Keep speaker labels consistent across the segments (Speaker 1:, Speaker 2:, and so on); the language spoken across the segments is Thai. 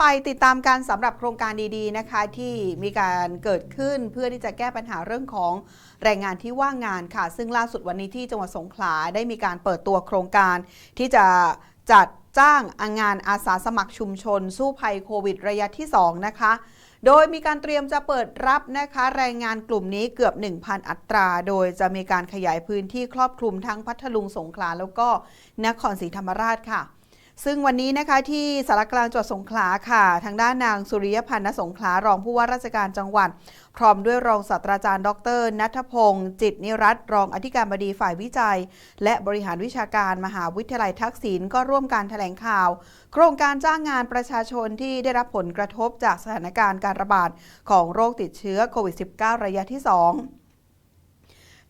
Speaker 1: ไปติดตามการสำหรับโครงการดีๆนะคะ ที่มีการเกิดขึ้นเพื่อที่จะแก้ปัญหาเรื่องของแรงงานที่ว่างงานค่ะ ซึ่งล่าสุดวันนี้ที่จังหวัดสงขลาได้มีการเปิดตัวโครงการ ที่จะจัดจ้างงานอาสาสมัครชุมชน สู้ภัยโควิดระยะที่ 2 นะคะ โดยมีการเตรียมจะเปิดรับนะคะ แรงงานกลุ่มนี้เกือบ 1,000 อัตรา โดยจะมีการขยายพื้นที่ครอบคลุมทั้งพัทลุงสงขลาแล้วก็นครศรีธรรมราชค่ะ ซึ่งวันนี้นะคะที่สารกลางจังหวัดสงขลาค่ะ ทางด้านนางสุริยพันธ์ณสงขลารองผู้ว่าราชการจังหวัด พร้อมด้วยรองศาสตราจารย์ ดรนัทพงศ์จิตนิรัตรองอธิการบดีฝ่ายวิจัย และบริหารวิชาการมหาวิทยาลัยทักษิณก็ร่วมการแถลงข่าว โครงการจ้างงานประชาชนที่ได้รับผลกระทบจากสถานการณ์การระบาดของโรคติดเชื้อโควิด -19 ระยะที่ 2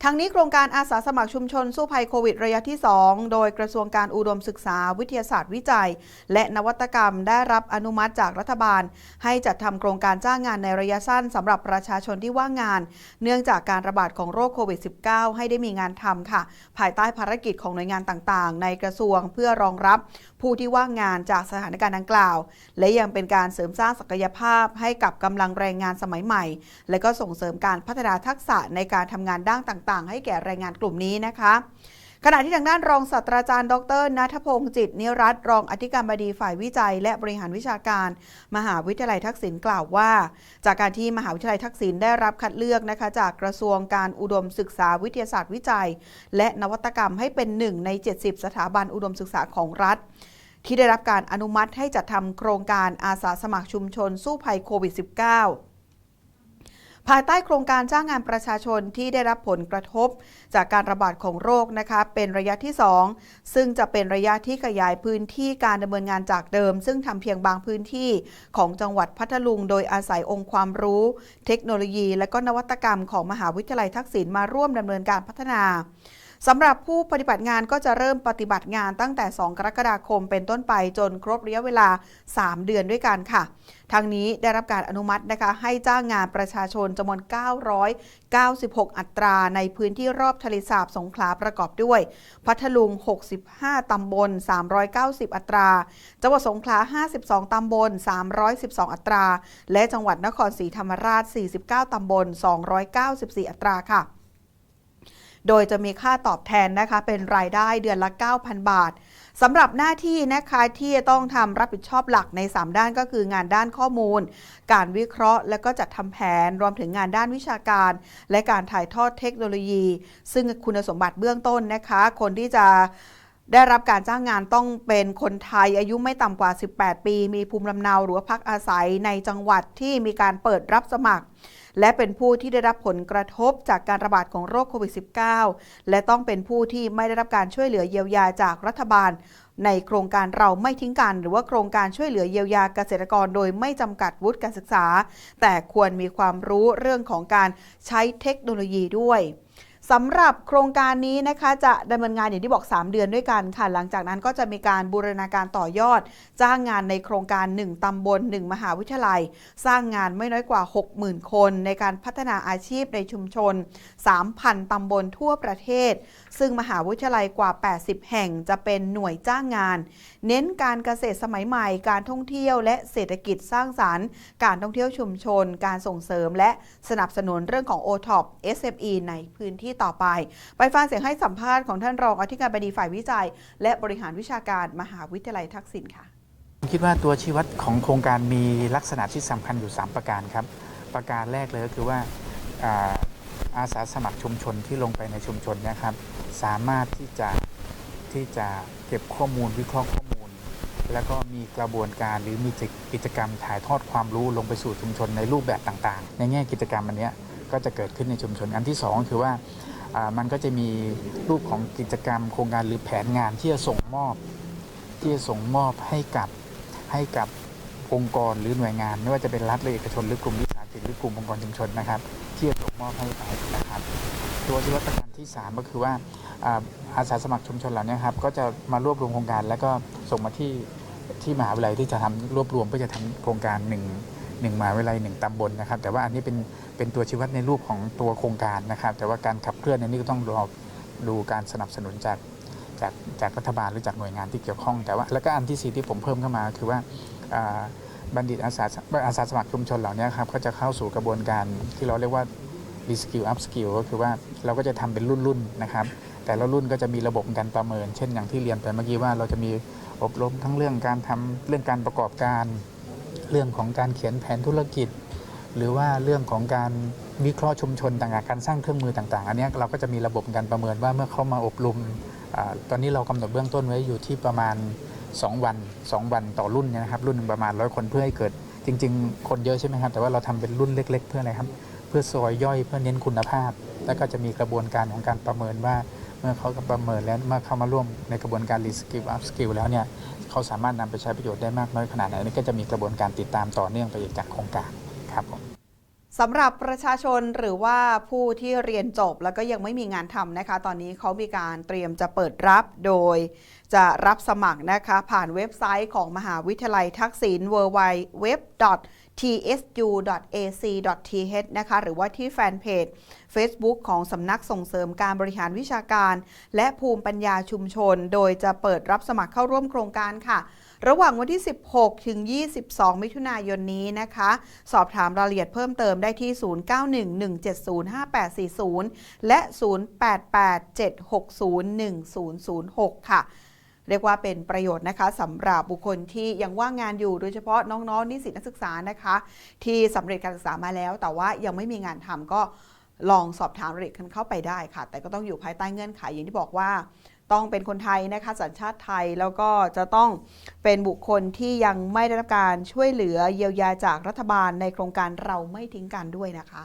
Speaker 1: ทั้งนี้โครงการอาสาสมัครชุมชนสู้ภัยโควิดระยะที่ 2 โดยกระทรวงการอุดมศึกษาวิทยาศาสตร์วิจัย และนวัตกรรมได้รับอนุมัติจากรัฐบาล ให้จัดทำโครงการจ้างงานในระยะสั้นสำหรับประชาชนที่ว่างงาน เนื่องจากการระบาดของโรคโควิด -19 ให้ได้มีงานทำค่ะ ภายใต้ภารกิจของหน่วยงานต่างๆ ในกระทรวงเพื่อรองรับผู้ที่ว่างงานจากสถานการณ์ดังกล่าว และยังเป็นการเสริมสร้างศักยภาพให้กับกำลังแรงงานสมัยใหม่ และก็ส่งเสริมการพัฒนาทักษะในการทำงานด้านต่างๆ ให้แก่แรงงานกลุ่มนี้นะคะขณะที่ทางด้านรองศาสตราจารย์ ดรนัทพงศ์จิตนิรัตน์รองอธิการบดีฝ่ายวิจัย และบริหารวิชาการ มหาวิทยาลัยทักษิณกล่าวว่า จากการที่มหาวิทยาลัยทักษิณได้รับคัดเลือกนะคะจากกระทรวงการอุดมศึกษาวิทยาศาสตร์วิจัย และนวัตกรรมให้เป็นหนึ่งใน 70 สถาบันอุดมศึกษาของรัฐ ที่ได้รับการอนุมัติให้จัดทำโครงการอาสาสมัครชุมชนสู้ภัยโควิด -19 ภายใต้โครงการจ้างงานประชาชนที่ได้รับผลกระทบ จากการระบาดของโรคนะคะ เป็นระยะที่ 2 ซึ่งจะเป็นระยะที่ขยายพื้นที่การดำเนินงานจากเดิม ซึ่งทำเพียงบางพื้นที่ของจังหวัดพัทลุง โดยอาศัยองค์ความรู้ เทคโนโลยี และก็นวัตกรรมของมหาวิทยาลัยทักษิณมาร่วมดำเนินการพัฒนา สำหรับผู้ปฏิบัติงานก็จะเริ่มปฏิบัติงานตั้งแต่ 2 กรกฎาคมเป็นต้นไปจนครบระยะเวลา 3 เดือนด้วยกันค่ะ ทางนี้ได้รับการอนุมัตินะคะ ให้จ้างงานประชาชนจำนวน 996 อัตราในพื้นที่รอบทะเลสาบสงขลาประกอบด้วย พัทลุง 65 ตำบล 390 อัตรา จังหวัดสงขลา 52 ตำบล 312 อัตรา และจังหวัดนครศรีธรรมราช 49 ตำบล 294 อัตราค่ะ โดยจะมีค่าตอบแทนนะคะเป็นรายได้เดือนละ 9,000 บาทสำหรับหน้าที่นะคะที่ต้องทำรับผิดชอบหลักใน 3 ด้านก็คืองานด้านข้อมูล การวิเคราะห์ และก็จัดทำแผนรวมถึงงานด้านวิชาการ และการถ่ายทอดเทคโนโลยี ซึ่งคุณสมบัติเบื้องต้นนะคะ คนที่จะได้รับการจ้างงานต้องเป็นคนไทยอายุไม่ต่ำกว่า 18 ปี มีภูมิลำเนาหรือพักอาศัยในจังหวัดที่มีการเปิดรับสมัคร และเป็นผู้ที่ได้รับผลกระทบจากการระบาดของโรคโควิด -19 และต้องเป็นผู้ที่ไม่ได้รับการช่วยเหลือเยียวยาจากรัฐบาล ในโครงการเราไม่ทิ้งกัน หรือว่าโครงการช่วยเหลือเยียวยาเกษตรกรโดยไม่จำกัดวุฒิการศึกษา แต่ควรมีความรู้เรื่องของการใช้เทคโนโลยีด้วย สำหรับโครงการนี้นะคะจะดำเนินงานอย่างที่บอก 3 เดือนด้วยกันค่ะ หลังจากนั้นก็จะมีการบูรณาการต่อยอด จ้างงานในโครงการ 1 ตำบล 1 มหาวิทยาลัย สร้างงานไม่น้อยกว่า 60,000 คน ในการพัฒนาอาชีพในชุมชน 3,000 ตำบลทั่วประเทศ ซึ่งมหาวิทยาลัยกว่า 80 แห่งจะเป็นหน่วยจ้างงาน เน้นการเกษตรสมัยใหม่ การท่องเที่ยว และเศรษฐกิจสร้างสารรค์ การท่องเที่ยวชุมชน การส่งเสริม และสนับสนุนเรื่องของ OTOP SME ในพื้นที่ต่อไป ไปฟังเสียงให้สัมภาษณ์ของท่านรองอธิการบดีฝ่ายวิจัย และบริหารวิชาการมหาวิทยาลัยทักษิณค่ะ
Speaker 2: ผมคิดว่าตัวชี้วัดของโครงการมีลักษณะที่สำคัญอยู่ 3 ประการครับ ประการแรกเลยก็คือว่าอาสาสมัครชุมชนที่ลงไปในชุมชนนะครับ สามารถที่จะที่จะเก็บข้อมูลวิเคราะห์ข้อมูล แล้วก็มีกระบวนการหรือมีกิจกรรมถ่ายทอดความรู้ลงไปสู่ชุมชนในรูปแบบต่างๆ ในแง่กิจกรรมอันเนี้ย ก็จะเกิดขึ้นในชุมชนอันที่สองคือว่ามันก็จะมีรูปของกิจกรรม โครงการหรือแผนงานที่จะส่งมอบ ที่จะส่งมอบให้กับให้กับองค์กรหรือหน่วยงาน ไม่ว่าจะเป็นรัฐหรือเอกชนหรือกลุ่มวิสาหกิจหรือกลุ่มองค์กรชุมชนนะครับ ที่จะส่งมอบให้ไปนะครับ ตัวชีวัตประการที่ 3 ก็คือว่าอ่าอาสาสมัครชุมชนเหล่านี้ครับก็จะมารวบรวมโครงการแล้วก็ส่งมาที่ที่มหาวิทยาลัยที่จะทำรวบรวมเพื่อจะทำโครงการหนึ่ง หนึ่งมหาวิทยาลัยหนึ่งตำบลนะครับ แต่ว่าอันนี้เป็นเป็นตัวชี้วัดในรูปของตัวโครงการนะครับ แต่ว่าการขับเคลื่อนในนี้ก็ต้องรอดูการสนับสนุนจากจากจากรัฐบาลหรือจากหน่วยงานที่เกี่ยวข้องแต่ว่าแล้วก็อันที่สี่ที่ผมเพิ่มเข้ามาคือว่าบัณฑิตอาสาอาสาสมัครชุมชนเหล่านี้ครับก็จะเข้าสู่กระบวนการที่เราเรียกว่ารีสกิลอัพสกิลก็คือว่าเราก็จะทำเป็นรุ่นๆนะครับ แต่ละรุ่นก็จะมีระบบการประเมิน เช่นอย่างที่เรียนไปเมื่อกี้ว่าเราจะมีอบรมทั้งเรื่องการทำเรื่องการประกอบการ เรื่องของการเขียนแผนธุรกิจ หรือว่าเรื่องของการวิเคราะห์ชุมชนต่างๆการสร้างเครื่องมือต่างๆ อันนี้เราก็จะมีระบบการประเมินว่าเมื่อเข้ามาอบรมอตอนนี้เรากำหนดเบื้องต้นไว้อยู่ที่ประมาณ 2 วัน 2 วันต่อรุ่นนะครับรุ่นหนึ่งประมาณร้อยคนเพื่อให้เกิดจริง ๆ คนเยอะใช่ไหมครับ แต่ว่าเราทำเป็นรุ่นเล็ก ๆ เพื่ออะไรครับ เพื่อซอยย่อยเพื่อเน้นคุณภาพ แล้วก็จะมีกระบวนการของการประเมินว่าเมื่อเขาประเมินแล้วเมื่อเข้ามาร่วมในกระบวนการรีสกิลอัพสกิลแล้วเนี่ย เขาสามารถนำไปใช้ประโยชน์ได้มากน้อยขนาดไหนนี่ก็จะมีกระบวนการติดตามต่อเนื่องไปจากโครงการครับผม
Speaker 1: สำหรับประชาชนหรือว่าผู้ที่เรียนจบแล้วก็ยังไม่มีงานทำนะคะ ตอนนี้เขามีการเตรียมจะเปิดรับโดย จะรับสมัครนะคะ ผ่านเว็บไซต์ของมหาวิทยาลัยทักษิณ w w w tsu.ac.th นะคะหรือว่าที่แฟนเพจ Facebook ของสำนักส่งเสริมการบริหารวิชาการ และภูมิปัญญาชุมชน โดยจะเปิดรับสมัครเข้าร่วมโครงการค่ะ ระหว่างวันที่ 16 ถึง 22 มิถุนายนนี้นะคะ สอบถามรายละเอียดเพิ่มเติมได้ที่ 0911705840 และ 0887601006 ค่ะเรียกว่าเป็นประโยชน์นะคะสำหรับบุคคลที่ยังว่างงานอยู่โดยเฉพาะน้องๆนิสิตนักศึกษานะคะ ที่สำเร็จการศึกษามาแล้ว แต่ว่ายังไม่มีงานทำก็ลองสอบถามรายละเอียดกันเข้าไปได้ค่ะ แต่ก็ต้องอยู่ภายใต้เงื่อนไขอย่างที่บอกว่า ต้องเป็นคนไทยนะคะสัญชาติไทยแล้วก็จะต้องเป็นบุคคลที่ยังไม่ได้รับการช่วยเหลือเยียวยาจากรัฐบาลในโครงการเราไม่ทิ้งกันด้วยนะคะ